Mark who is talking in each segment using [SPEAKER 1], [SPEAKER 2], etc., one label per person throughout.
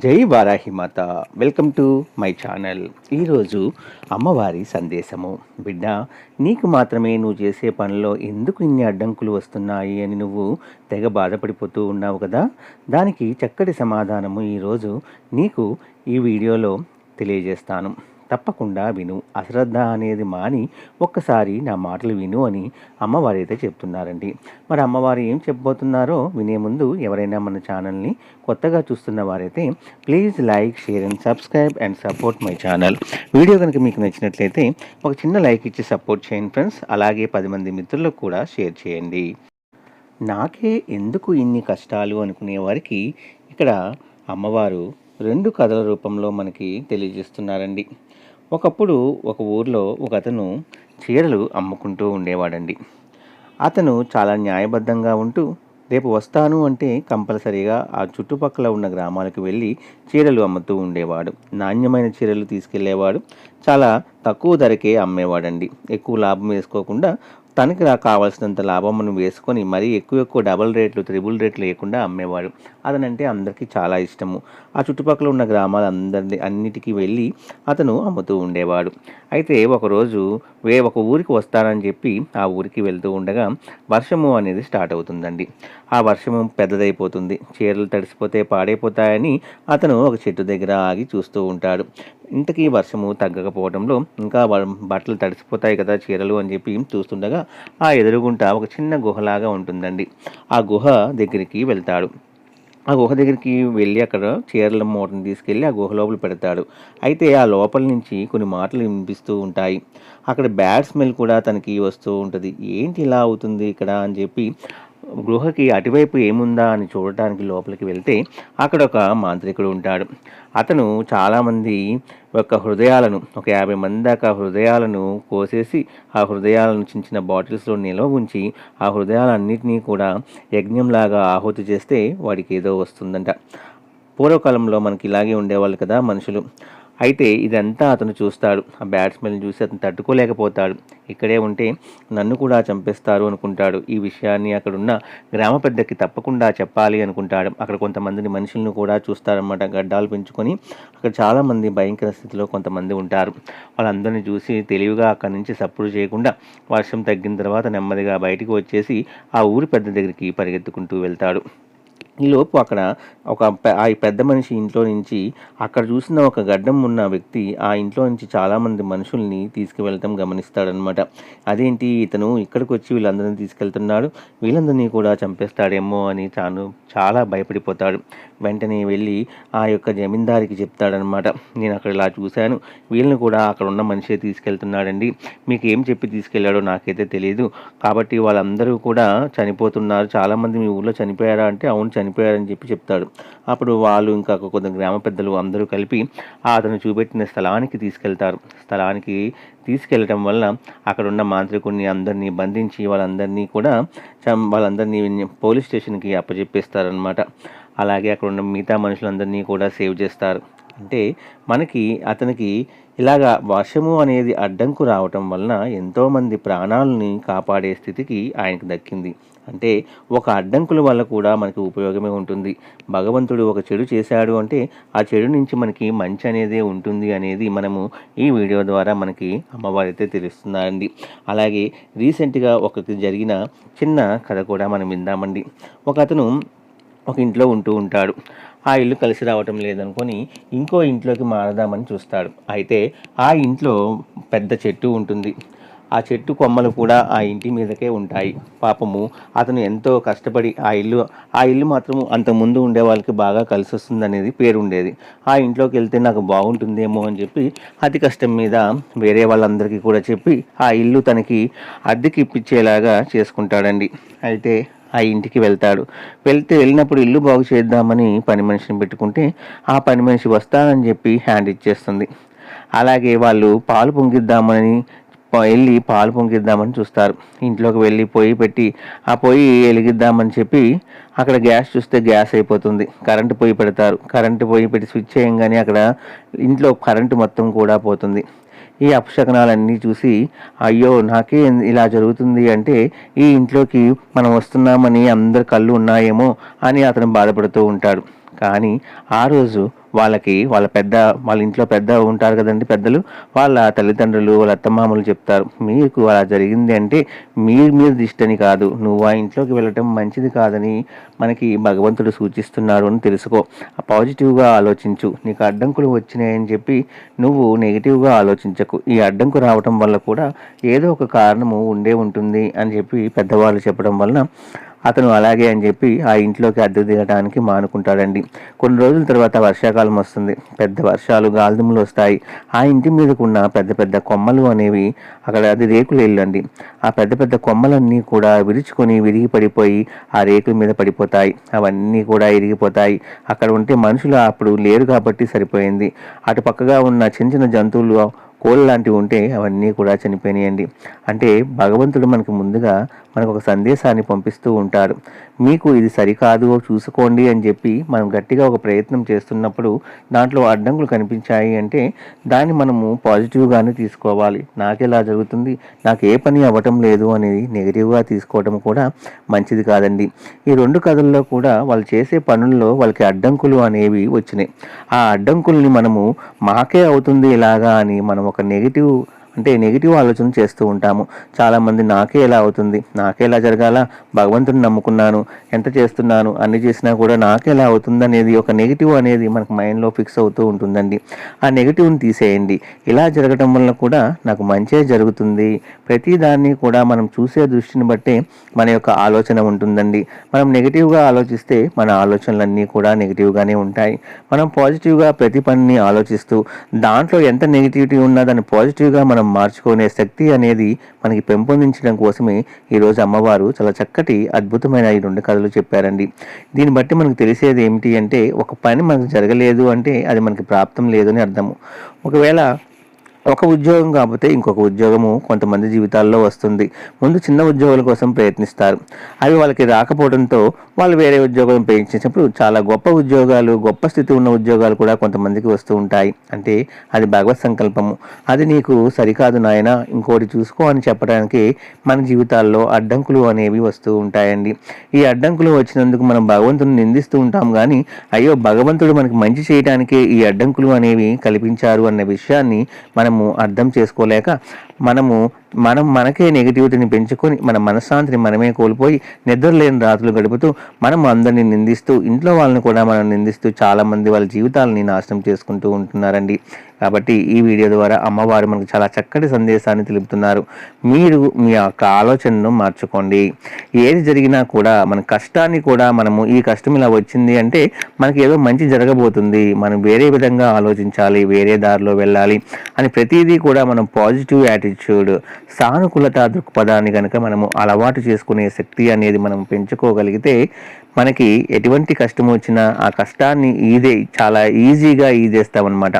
[SPEAKER 1] జై Varahimata welcome to my channel. ఈరోజు అమ్మవారి సందేశము. బిడ్డ నీకు మాత్రమే నువ్వు చేసే పనిలో ఎందుకు ఇన్ని అడ్డంకులు వస్తున్నాయి అని నువ్వు తెగ బాధపడిపోతూ ఉన్నావు కదా? దానికి చక్కటి సమాధానము ఈరోజు నీకు ఈ వీడియోలో తెలియజేస్తాను. తప్పకుండా విను. అశ్రద్ధ అనేది మాని ఒక్కసారి నా మాటలు విను అని అమ్మవారు అయితే చెప్తున్నారండి. మరి అమ్మవారు ఏం చెప్పబోతున్నారో వినే ముందు ఎవరైనా మన ఛానల్ని కొత్తగా చూస్తున్న వారైతే please like share and subscribe and support my channel. Video కనుక మీకు నచ్చినట్లయితే ఒక చిన్న లైక్ ఇచ్చి సపోర్ట్ చేయండి ఫ్రెండ్స్. అలాగే పది మంది మిత్రులకు కూడా షేర్ చేయండి. నాకే ఎందుకు ఇన్ని కష్టాలు అనుకునే వారికి ఇక్కడ అమ్మవారు రెండు కథల రూపంలో మనకి తెలియజేస్తున్నారండి. ఒకప్పుడు ఒక ఊర్లో ఒక అతను చీరలు అమ్ముకుంటూ ఉండేవాడండి. అతను చాలా న్యాయబద్ధంగా ఉంటూ రేపు వస్తాను అంటే కంపల్సరీగా ఆ చుట్టుపక్కల ఉన్న గ్రామాలకు వెళ్ళి చీరలు అమ్ముతూ ఉండేవాడు. నాణ్యమైన చీరలు తీసుకెళ్ళేవాడు. చాలా తక్కువ ధరకే అమ్మేవాడండి. ఎక్కువ లాభం వేసుకోకుండా తనకి రా కావాల్సినంత లాభమును వేసుకొని మరీ ఎక్కువ ఎక్కువ డబల్ రేట్లు త్రిబుల్ రేట్లు లేకుండా అమ్మేవాడు. అతనంటే అందరికీ చాలా ఇష్టము. ఆ చుట్టుపక్కల ఉన్న గ్రామాలు అందరి అన్నిటికీ వెళ్ళి అతను అమ్ముతూ ఉండేవాడు. అయితే ఒకరోజు వే ఒక ఊరికి వస్తానని చెప్పి ఆ ఊరికి వెళ్తూ ఉండగా వర్షము అనేది స్టార్ట్ అవుతుందండి. ఆ వర్షము పెద్దదైపోతుంది. చీరలు తడిసిపోతే పాడైపోతాయని అతను ఒక చెట్టు దగ్గర ఆగి చూస్తూ ఉంటాడు. ఇంతకీ వర్షము తగ్గకపోవడంలో ఇంకా బట్టలు తడిసిపోతాయి కదా చీరలు అని చెప్పి చూస్తుండగా ఆ ఎదురుగుంట ఒక చిన్న గుహలాగా ఉంటుందండి. ఆ గుహ దగ్గరికి వెళ్తాడు. ఆ గుహ దగ్గరికి వెళ్ళి అక్కడ చీరల మూటను తీసుకెళ్ళి ఆ గుహ లోపల పెడతాడు. అయితే ఆ లోపల నుంచి కొన్ని మాటలు వినిపిస్తూ ఉంటాయి. అక్కడ బ్యాడ్ స్మెల్ కూడా తనకి వస్తూ ఉంటుంది. ఏంటి ఇలా అవుతుంది ఇక్కడ అని చెప్పి గృహకి అటువైపు ఏముందా అని చూడటానికి లోపలికి వెళ్తే అక్కడ ఒక మాంత్రికుడు ఉంటాడు. అతను చాలామంది యొక్క హృదయాలను ఒక యాభై మంది దాకా హృదయాలను కోసేసి ఆ హృదయాలను చిన్న చిన్న బాటిల్స్లో నిల్వ ఉంచి ఆ హృదయాలన్నింటినీ కూడా యజ్ఞంలాగా ఆహుతి చేస్తే వాడికి ఏదో వస్తుందంట. పూర్వకాలంలో మనకి ఇలాగే ఉండేవాళ్ళు కదా మనుషులు. అయితే ఇదంతా అతను చూస్తాడు. ఆ బ్యాట్స్మెన్ చూసి అతను తట్టుకోలేకపోతాడు. ఇక్కడే ఉంటే నన్ను కూడా చంపేస్తారు అనుకుంటాడు. ఈ విషయాన్ని అక్కడున్న గ్రామ పెద్దకి తప్పకుండా చెప్పాలి అనుకుంటాడు. అక్కడ కొంతమందిని మనుషులను కూడా చూస్తారన్నమాట. గడ్డాలు పెంచుకొని అక్కడ చాలామంది భయంకర స్థితిలో కొంతమంది ఉంటారు. వాళ్ళందరినీ చూసి తెలివిగా అక్కడి నుంచి సప్పుడు చేయకుండా వర్షం తగ్గిన తర్వాత నెమ్మదిగా బయటికి వచ్చేసి ఆ ఊరి పెద్ద దగ్గరికి పరిగెత్తుకుంటూ వెళ్తాడు. ఈలోపు అక్కడ ఒక ఆ పెద్ద మనిషి ఇంట్లో నుంచి అక్కడ చూసిన ఒక గడ్డం ఉన్న వ్యక్తి ఆ ఇంట్లో నుంచి చాలామంది మనుషుల్ని తీసుకువెళ్ళటం గమనిస్తాడనమాట అదేంటి? ఇతను ఇక్కడికి వచ్చి వీళ్ళందరినీ తీసుకెళ్తున్నాడు. వీళ్ళందరినీ కూడా చంపేస్తాడేమో అని తాను చాలా భయపడిపోతాడు. వెంటనే వెళ్ళి ఆ యొక్క జమీందారికి చెప్తాడనమాట. నేను అక్కడ ఇలా చూశాను. వీళ్ళని కూడా అక్కడ ఉన్న మనిషే తీసుకెళ్తున్నాడండి. మీకు ఏం చెప్పి తీసుకెళ్ళాడో నాకైతే తెలియదు కాబట్టి వాళ్ళందరూ కూడా చనిపోతున్నారు. చాలామంది మీ ఊళ్ళో చనిపోయారా అంటే అవును చనిపోయారని చెప్పి చెప్తాడు. అప్పుడు వాళ్ళు ఇంకా కొంత గ్రామ పెద్దలు అందరూ కలిపి అతను చూపెట్టిన స్థలానికి తీసుకెళ్తారు. స్థలానికి తీసుకెళ్ళటం వల్ల అక్కడ ఉన్న మాంత్రికుడిని అందరినీ బంధించి వాళ్ళందరినీ కూడా వాళ్ళందరినీ పోలీస్ స్టేషన్కి అప్పచెప్పేస్తారనమాట. అలాగే అక్కడ ఉన్న మిగతా మనుషులందరినీ కూడా సేవ్ చేస్తారు. అంటే మనకి అతనికి ఇలాగా వర్షము అనేది అడ్డంకు రావటం వలన ఎంతోమంది ప్రాణాలని కాపాడే స్థితికి ఆయనకు దక్కింది. అంటే ఒక అడ్డంకుల వల్ల కూడా మనకి ఉపయోగమే ఉంటుంది. భగవంతుడు ఒక చెడు చేశాడు అంటే ఆ చెడు నుంచి మనకి మంచి అనేది ఉంటుంది అనేది మనము ఈ వీడియో ద్వారా మనకి అమ్మవారైతే తెలుస్తున్నారండి అలాగే రీసెంట్గా ఒకరికి జరిగిన చిన్న కథ కూడా మనం విందామండి. ఒక అతను ఒక ఇంట్లో ఉంటూ ఉంటాడు. ఆ ఇల్లు కలిసి రావటం లేదనుకొని ఇంకో ఇంట్లోకి మారదామని చూస్తాడు. అయితే ఆ ఇంట్లో పెద్ద చెట్టు ఉంటుంది. ఆ చెట్టు కొమ్మలు కూడా ఆ ఇంటి మీదకే ఉంటాయి. పాపము అతను ఎంతో కష్టపడి ఆ ఇల్లు ఆ ఇల్లు మాత్రము అంతకుముందు ఉండే వాళ్ళకి బాగా కలిసి వస్తుంది అనేది పేరు ఉండేది ఆ ఇంట్లోకి వెళ్తే నాకు బాగుంటుందేమో అని చెప్పి అతి కష్టం మీద వేరే వాళ్ళందరికీ కూడా చెప్పి ఆ ఇల్లు తనకి అద్దెకి ఇప్పించేలాగా చేసుకుంటాడండి. అయితే ఆ ఇంటికి వెళ్తాడు. వెళ్తే వెళ్ళినప్పుడు ఇల్లు బాగు చేద్దామని పని మనిషిని పెట్టుకుంటే ఆ పని మనిషి వస్తానని చెప్పి హ్యాండ్ ఇచ్చేస్తుంది. అలాగే వాళ్ళు పాలు పొంగిద్దామని వెళ్ళి పాలు పొంగిద్దామని చూస్తారు. ఇంట్లోకి వెళ్ళి పొయ్యి పెట్టి ఆ పొయ్యి వెలిగిద్దామని చెప్పి అక్కడ గ్యాస్ చూస్తే గ్యాస్ అయిపోతుంది. కరెంటు పొయ్యి పెడతారు. కరెంటు పొయ్యి పెట్టి స్విచ్ చేయంగానే అక్కడ ఇంట్లో కరెంటు మొత్తం కూడా పోతుంది. ఈ అపశకనాలన్నీ చూసి అయ్యో నాకే ఇలా జరుగుతుంది అంటే ఈ ఇంట్లోకి మనం వస్తున్నామని అందరి కళ్ళు ఉన్నాయేమో అని అతను బాధపడుతూ ఉంటాడు. కానీ ఆ రోజు వాళ్ళకి వాళ్ళ పెద్ద వాళ్ళ ఇంట్లో పెద్ద ఉంటారు కదండి పెద్దలు వాళ్ళ తల్లిదండ్రులు వాళ్ళ అత్తమామలు చెప్తారు మీకు అలా జరిగింది అంటే మీ మీరు దిష్టని కాదు నువ్వు ఆ ఇంట్లోకి వెళ్ళటం మంచిది కాదని మనకి భగవంతుడు సూచిస్తున్నాడు అని తెలుసుకో. పాజిటివ్గా ఆలోచించు నీకు అడ్డంకులు వచ్చినాయని చెప్పి నువ్వు నెగిటివ్గా ఆలోచించకు. ఈ అడ్డంకు రావటం వల్ల కూడా ఏదో ఒక కారణము ఉండే ఉంటుంది అని చెప్పి పెద్దవాళ్ళు చెప్పడం వలన అతను అలాగే అని చెప్పి ఆ ఇంట్లోకి అద్దె దిగడానికి మానుకుంటాడండి. కొన్ని రోజుల తర్వాత వర్షాకాలం వస్తుంది. పెద్ద వర్షాలు గాల్దుములు వస్తాయి. ఆ ఇంటి మీదకున్న పెద్ద పెద్ద కొమ్మలు అనేవి అక్కడ అది రేకులు వెళ్ళండి ఆ పెద్ద పెద్ద కొమ్మలన్నీ కూడా విరుచుకొని విరిగి పడిపోయి ఆ రేకుల మీద పడిపోతాయి. అవన్నీ కూడా ఇరిగిపోతాయి. అక్కడ ఉంటే మనుషులు అప్పుడు లేరు కాబట్టి సరిపోయింది. అటు పక్కగా ఉన్న చిన్న చిన్న జంతువులు కోళ్ళు లాంటివి ఉంటే అవన్నీ కూడా చనిపోయినాయండి. అంటే భగవంతుడు మనకు ముందుగా మనకు ఒక సందేశాన్ని పంపిస్తూ ఉంటారు. మీకు ఇది సరికాదు చూసుకోండి అని చెప్పి మనం గట్టిగా ఒక ప్రయత్నం చేస్తున్నప్పుడు దాంట్లో అడ్డంకులు కనిపించాయి అంటే దాన్ని మనము పాజిటివ్గానే తీసుకోవాలి. నాకెలా జరుగుతుంది? నాకు ఏ పని అవ్వటం లేదు అనేది నెగిటివ్గా తీసుకోవడం కూడా మంచిది కాదండి. ఈ రెండు కథల్లో కూడా వాళ్ళు చేసే పనుల్లో వాళ్ళకి అడ్డంకులు అనేవి వచ్చినాయి. ఆ అడ్డంకుల్ని మనము మాకే అవుతుంది ఇలాగా అని మనం ఒక నెగిటివ్ అంటే నెగిటివ్ ఆలోచన చేస్తూ ఉంటాము. చాలామంది నాకే ఎలా అవుతుంది? నాకే ఎలా జరగాల? భగవంతుని నమ్ముకున్నాను. ఎంత చేస్తున్నాను? అన్ని చేసినా కూడా నాకే ఎలా అవుతుంది అనేది ఒక నెగిటివ్ అనేది మనకు మైండ్లో ఫిక్స్ అవుతూ ఉంటుందండి. ఆ నెగిటివ్ని తీసేయండి. ఇలా జరగటం వల్ల కూడా నాకు మంచే జరుగుతుంది. ప్రతిదాన్ని కూడా మనం చూసే దృష్టిని బట్టే మన యొక్క ఆలోచన ఉంటుందండి. మనం నెగిటివ్గా ఆలోచిస్తే మన ఆలోచనలన్నీ కూడా నెగిటివ్గానే ఉంటాయి. మనం పాజిటివ్గా ప్రతి పనిని ఆలోచిస్తూ దాంట్లో ఎంత నెగిటివిటీ ఉన్నా దాన్ని పాజిటివ్గా మనం మార్చుకునే శక్తి అనేది మనకి పెంపొందించడం కోసమే ఈరోజు అమ్మవారు చాలా చక్కటి అద్భుతమైన ఈ రెండు కథలు చెప్పారండి. దీన్ని బట్టి మనకు తెలిసేది ఏమిటి అంటే ఒక పని మనకు జరగలేదు అంటే అది మనకి ప్రాప్తం లేదు అని అర్థము. ఒకవేళ ఒక ఉద్యోగం కాకపోతే ఇంకొక ఉద్యోగము కొంతమంది జీవితాల్లో వస్తుంది. ముందు చిన్న ఉద్యోగాల కోసం ప్రయత్నిస్తారు. అవి వాళ్ళకి రాకపోవడంతో వాళ్ళు వేరే ఉద్యోగం ప్రయత్నించినప్పుడు చాలా గొప్ప ఉద్యోగాలు గొప్ప స్థితి ఉన్న ఉద్యోగాలు కూడా కొంతమందికి వస్తూ ఉంటాయి. అంటే అది భగవత్ సంకల్పము. అది నీకు సరికాదు నాయన ఇంకోటి చూసుకో అని చెప్పడానికి మన జీవితాల్లో అడ్డంకులు అనేవి వస్తూ ఉంటాయండి. ఈ అడ్డంకులు వచ్చినందుకు మనం భగవంతుని నిందిస్తూ ఉంటాం కానీ అయ్యో భగవంతుడు మనకి మంచి చేయడానికే ఈ అడ్డంకులు అనేవి కల్పించారు అన్న విషయాన్ని మనం మనము అర్థం చేసుకోలేక మనము మనం మనకే నెగిటివిటీని పెంచుకొని మన మనశ్శాంతిని మనమే కోల్పోయి నిద్రలేని రాత్రులు గడుపుతూ మనం అందరినీ నిందిస్తూ ఇంట్లో వాళ్ళని కూడా మనం నిందిస్తూ చాలామంది వాళ్ళ జీవితాలని నాశనం చేసుకుంటూ ఉంటున్నారండి. కాబట్టి ఈ వీడియో ద్వారా అమ్మవారు మనకు చాలా చక్కటి సందేశాన్ని తెలుపుతున్నారు. మీరు మీ యొక్క ఆలోచనను మార్చుకోండి. ఏది జరిగినా కూడా మన కష్టాన్ని కూడా మనము ఈ కష్టం ఇలా వచ్చింది అంటే మనకి ఏదో మంచి జరగబోతుంది. మనం వేరే విధంగా ఆలోచించాలి వేరే దారిలో వెళ్ళాలి అని ప్రతిదీ కూడా మనం పాజిటివ్ యాటిట్యూడ్ సానుకూలత దృక్పథాన్ని కనుక మనము అలవాటు చేసుకునే శక్తి అనేది మనం పెంచుకోగలిగితే మనకి ఎటువంటి కష్టం వచ్చినా ఆ కష్టాన్ని ఈదే చాలా ఈజీగా ఈదేస్తామన్నమాట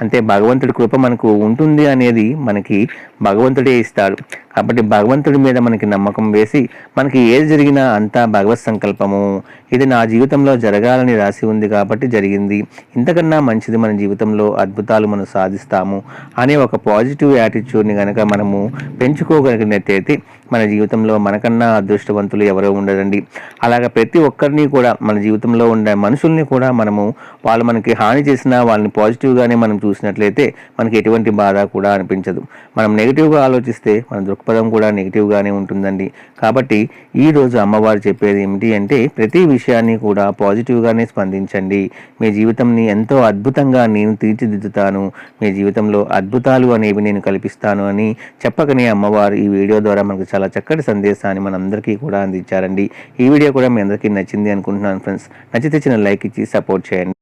[SPEAKER 1] అంటే భగవంతుడి కృప మనకు ఉంటుంది అనేది మనకి భగవంతుడే ఇస్తాడు. కాబట్టి భగవంతుడి మీద మనకి నమ్మకం వేసి మనకి ఏది జరిగినా అంతా భగవత్ సంకల్పము. ఇది నా జీవితంలో జరగాలని రాసి ఉంది కాబట్టి జరిగింది. ఇంతకన్నా మంచిది మన జీవితంలో అద్భుతాలు మనం సాధిస్తాము అనే ఒక పాజిటివ్ యాటిట్యూడ్ని కనుక మనము పెంచుకోగలిగినట్టయితే మన జీవితంలో మనకన్నా అదృష్టవంతులు ఎవరో ఉండరండి. అలాగ ప్రతి ఒక్కరిని కూడా మన జీవితంలో ఉండే మనుషుల్ని కూడా మనము వాళ్ళు మనకి హాని చేసినా వాళ్ళని పాజిటివ్గానే మనం చూసినట్లయితే మనకి ఎటువంటి బాధ కూడా అనిపించదు. మనం నెగిటివ్గా ఆలోచిస్తే మన దృక్పథం కూడా నెగిటివ్గానే ఉంటుందండి. కాబట్టి ఈ రోజు అమ్మవారు చెప్పేది ఏమిటి అంటే ప్రతి విషయాన్ని కూడా పాజిటివ్గానే స్పందించండి. మీ జీవితంని ఎంతో అద్భుతంగా నేను తీర్చిదిద్దుతాను. మీ జీవితంలో అద్భుతాలు అనేవి నేను కల్పిస్తాను అని చెప్పకనే అమ్మవారు ఈ వీడియో ద్వారా మనకు చాలా చక్కటి సందేశాన్ని మనందరికీ కూడా అందించారండి. ఈ వీడియో కూడా మీ అందరికీ నచ్చింది అనుకుంటున్నాను ఫ్రెండ్స్. నచ్చితే చిన్న లైక్ ఇచ్చి సపోర్ట్ చేయండి.